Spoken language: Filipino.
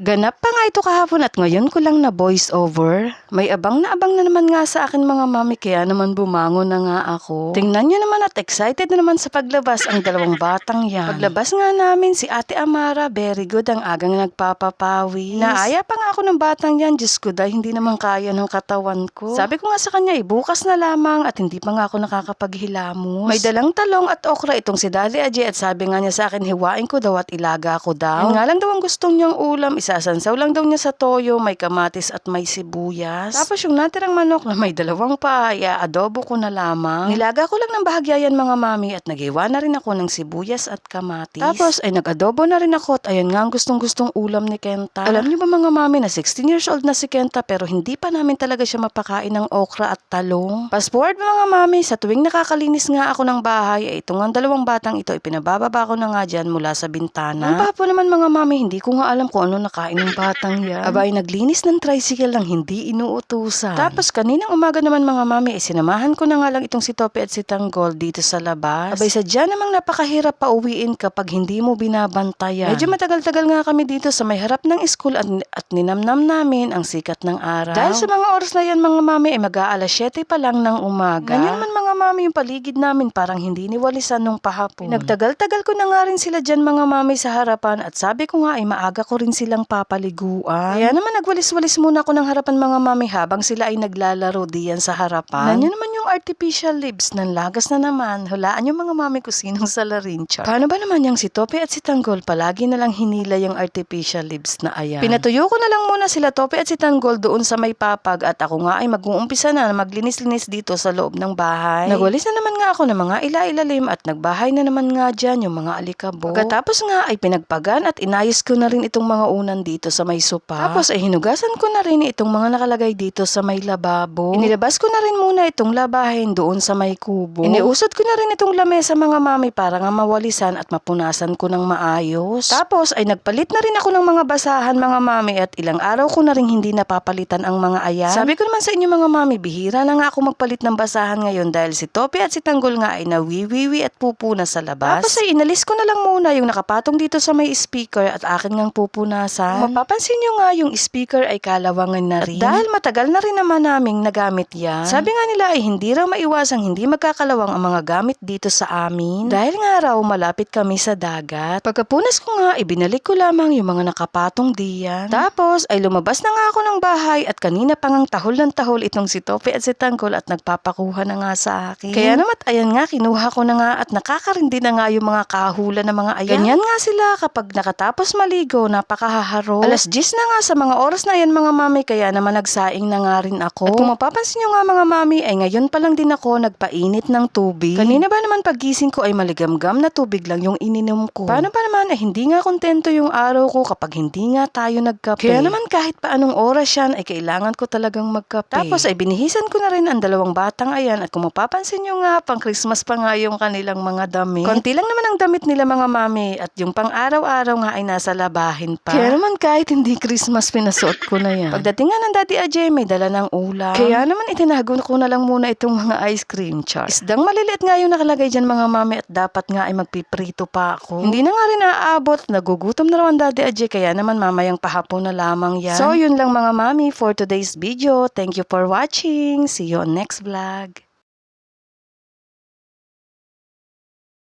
Ganap pa nga ito kahapon at ngayon ko lang na voice over. May abang na abang na naman nga sa akin mga mami kaya naman bumangon na nga ako. Tingnan nyo naman at excited na naman sa paglabas ang dalawang batang yan. Paglabas nga namin si Ate Amara, very good ang agang nagpapapawis. Naaya pa nga ako ng batang yan, Diyos ko dahil hindi naman kaya ng katawan ko. Sabi ko nga sa kanya, eh, bukas na lamang at hindi pa nga ako nakakapaghilamos. May dalang talong at okra itong si Daddy Ajay at sabi nga niya sa akin, hiwain ko daw at ilaga ko daw. Yun nga lang daw ang gustong niyang ulam, isasansaw lang daw niya sa toyo, may kamatis at may sibuyas. Tapos yung natirang manok na may dalawang pa, adobo ko na lamang. Nilaga ko lang ng bahagya yan mga mami at nagiwa na rin ako ng sibuyas at kamatis. Tapos ay nag-adobo na rin ako at ayan nga ang gustong-gustong ulam ni Kenta. Alam niyo ba mga mami na 16 years old na si Kenta pero hindi pa namin talaga siya mapakain ng okra at talong. Fast forward mga mami, sa tuwing nakakalinis nga ako ng bahay, ay itong ang dalawang batang ito, ipinabababa ko na nga dyan mula sa bintana. Ang papo naman mga mami, hindi ko nga alam kung ano nakain ng batang yan. Aba ay naglinis ng tricycle lang hindi inuutusan. Tapos kaninang umaga naman mga mami, ay sinamahan ko na nga lang itong si Tope at si Tanggol dito sa labas. Abay sadya namang napakahirap pa uwiin kapag hindi mo binabantayan. Medyo matagal-tagal nga kami dito sa may harap ng school at, at ninamnam namin ang sikat ng araw. Dahil sa mga oras na yan mga mami, ay mag-aalas 7 pa lang ng umaga. Ganyan man mga mami yung paligid namin parang hindi niwalisan nung pahapon. Nagtagal-tagal ko na nga rin sila dyan mga mami sa harapan at sabi ko nga ay maaga ko rin silang papaliguan. Kaya naman nagwalis-walis muna ako ng harapan mga mami habang sila ay naglalaro diyan sa harapan. Nanyo naman yung artificial lips ng lagas na naman. Hulaan yung mga mami ko sinong salarin char. Paano ba naman yung si Tope at si Tanggol palagi na lang hinila yung artificial lips na ayan. Pinatuyo ko na lang muna sila Tope at si Tanggol doon sa may papag at ako nga ay mag-uumpisa na maglinis-linis dito sa loob ng bahay. Nagwalis na naman nga ako ng mga ila-ilalim at nagbahay na naman nga dyan yung mga alikabok. Pagkatapos nga ay pinagpagan at inayos ko na rin itong mga unan dito sa may sopa. Tapos ay hinugasan ko na rin itong mga nakalagay dito sa may lababo. Inilabas ko na rin muna itong labahin doon sa may kubo. Iniusad ko na rin itong lamesa mga mami para nga mawalisan at mapunasan ko ng maayos. Tapos ay nagpalit na rin ako ng mga basahan mga mami at ilang araw ko na rin hindi napapalitan ang mga ayan. Sabi ko naman sa inyo mga mami, bihira na nga ako magpalit ng basahan ngayon dahil si Tope at si Tanggol nga ay nawiwiwi at pupuna sa labas. Tapos ay inalis ko na lang muna yung nakapatong dito sa may speaker at akin ngang pupunasan. Mapapansin nyo nga yung speaker ay kalawangan na rin. At dahil matagal na rin naman naming nagamit yan. Sabi nga nila ay hindi raw maiwasang hindi magkakalawang ang mga gamit dito sa amin. Dahil nga raw malapit kami sa dagat. Pagkapunas ko nga, ibinalik ko lamang yung mga nakapatong diyan. Tapos ay lumabas na nga ako ng bahay at kanina pa ngang tahol ng tahol itong si Tope at si Tanggol at nagpapakuha na nga sa akin. Kaya naman ayan nga, kinuha ko na nga at nakakarindi na nga yung mga kahulan ng mga ayan. Ganyan nga sila kapag nakatapos maligo, napakahaharo. Alas 10 na nga sa mga oras na yan mga mami, kaya naman nagsaing na nga rin ako. At kung mapapansin nyo nga mga mami, ay ngayon pa lang din ako nagpainit ng tubig. Kanina ba naman pagising ko ay maligamgam na tubig lang yung ininom ko. Paano pa naman ay hindi nga kontento yung araw ko kapag hindi nga tayo nagkape. Kaya naman kahit pa anong oras yan ay kailangan ko talagang magkape. Tapos ay binihisan ko na rin ang dalawang batang ayan at kung mapapansin nyo nga, pang Christmas pa nga yung kanilang mga damit. Konti lang naman ang damit nila mga mami at yung pang araw-araw nga ay nasa labahin pa. Kaya naman kahit hindi Christmas pinasuot ko na yan. Pagdating nga ng Daddy Ajay, may dala ng ulam. Kaya naman itinago ko na lang muna itong mga ice cream char. Isdang maliliit nga yung nakalagay dyan mga mami at dapat nga ay magpiprito pa ako. Hindi na nga rin naaabot, nagugutom na raw ang Daddy Ajay kaya naman mamayang pahapon na lamang yan. So yun lang mga mami for today's video. Thank you for watching. See you on next vlog.